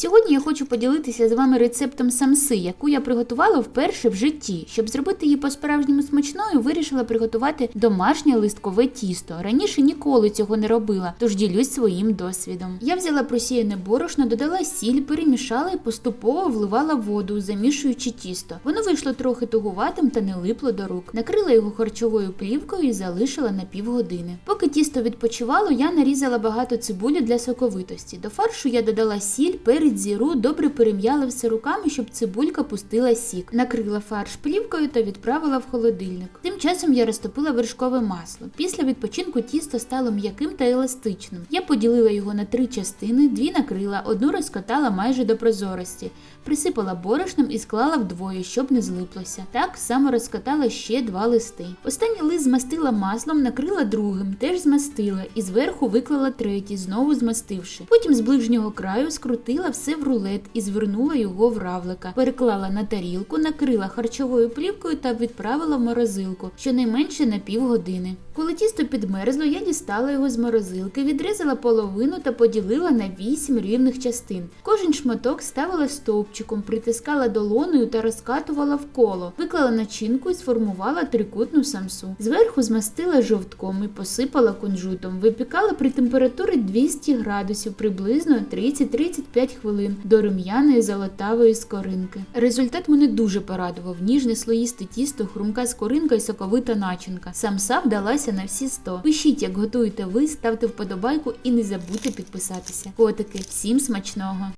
Сьогодні я хочу поділитися з вами рецептом самси, яку я приготувала вперше в житті. Щоб зробити її по-справжньому смачною, вирішила приготувати домашнє листкове тісто. Раніше ніколи цього не робила, тож ділюсь своїм досвідом. Я взяла просіяне борошно, додала сіль, перемішала і поступово вливала воду, замішуючи тісто. Воно вийшло трохи тугуватим та не липло до рук. Накрила його харчовою плівкою і залишила на півгодини. Поки тісто відпочивало, я нарізала багато цибулі для соковитості. До фаршу я додала сіль, перець, зіру, добре перем'яла все руками, щоб цибулька пустила сік. Накрила фарш плівкою та відправила в холодильник. Тим часом я розтопила вершкове масло. Після відпочинку тісто стало м'яким та еластичним. Я поділила його на три частини, дві накрила, одну розкатала майже до прозорості, присипала борошном і склала вдвоє, щоб не злиплося. Так само розкатала ще два листи. Останній лист змастила маслом, накрила другим, теж змастила, і зверху виклала третій, знову змастивши. Потім з ближнього краю скрутила все в рулет і звернула його в равлика, переклала на тарілку, накрила харчовою плівкою та відправила в морозилку, щонайменше на півгодини. Коли тісто підмерзло, я дістала його з морозилки, відрізала половину та поділила на вісім рівних частин. Кожен шматок ставила стовпчиком, притискала долоною та розкатувала в коло, виклала начинку і сформувала трикутну самсу. Зверху змастила жовтком і посипала кунжутом. Випікала при температурі 200 градусів приблизно 30-35 хвилин до рум'яної золотавої скоринки. Результат мене дуже порадував. Ніжне слоїсте тісто, хрумка скоринка і соковита начинка. Самса вдалася на всі 100. Пишіть, як готуєте ви, ставте вподобайку і не забудьте підписатися. Котики, всім смачного!